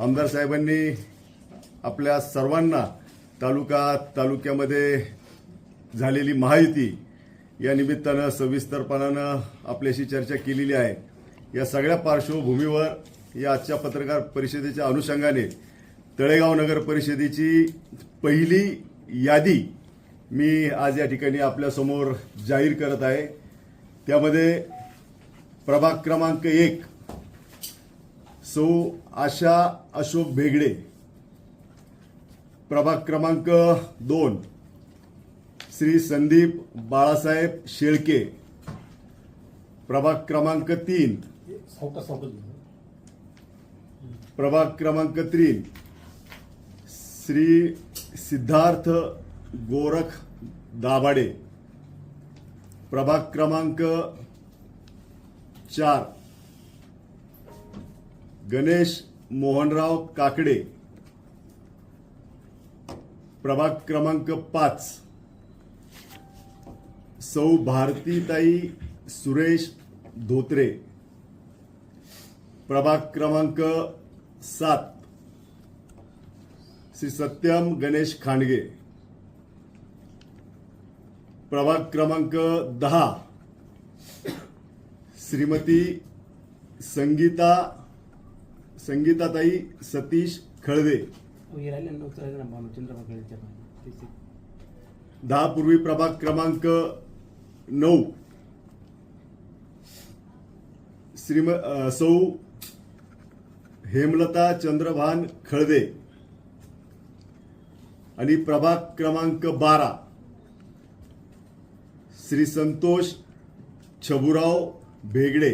आमदार साहेबांनी आपल्या सर्वांना तालुका तालुक्यामध्ये झालेली महायुती या निमित्तानं सविस्तरपणानं आपल्याशी चर्चा केलेली आहे. या सगळ्या पार्श्वभूमीवर या आजच्या पत्रकार परिषदेच्या अनुषंगाने तळेगाव नगर परिषदेची पहिली यादी मी आज या ठिकाणी आपल्यासमोर जाहीर करत आहे. त्यामध्ये प्रभाग क्रमांक एक सौ आशा अशोक भेगडे. प्रभाग क्रमांक दोन. श्री संदीप बाळासाहेब शेळके. प्रभाग क्रमांक तीन. प्रभाग क्रमांक तीन. श्री सिद्धार्थ गोरख दाभाडे. प्रभाग क्रमांक चार. गणेश मोहनराव काकडे. प्रभाग क्रमांक पाच. सौ भारतीताई सुरेश धोत्रे. प्रभाग क्रमांक सात. श्री सत्यम गणेश खांडगे. प्रभाग क्रमांक दहा. श्रीमती संगीता संगीताताई सतीश खळवे हे. दहा पूर्वी प्रभाग क्रमांक नऊ. श्रीम सौ हेमलता चंद्रभान खळदे आणि प्रभाग क्रमांक बारा. श्री संतोष छबुराव भेगडे.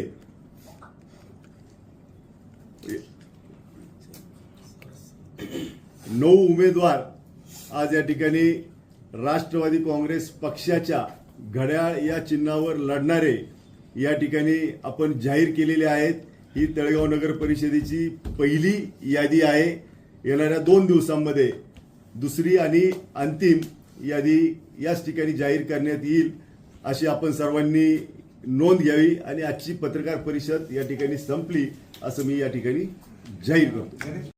नऊ उमेदवार आज या ठिकाणी राष्ट्रवादी काँग्रेस पक्षाच्या घड्याळ या चिन्हावर लढणारे या ठिकाणी आपण जाहीर केलेले आहेत. ही तळेगाव नगर परिषदेची पहिली यादी आहे. येणाऱ्या दोन दिवसांमध्ये दुसरी आणि अंतिम यादी याच ठिकाणी जाहीर करण्यात येईल अशी आपण सर्वांनी नोंद घ्यावी आणि आजची पत्रकार परिषद या ठिकाणी संपली असं मी या ठिकाणी जाहीर करतो.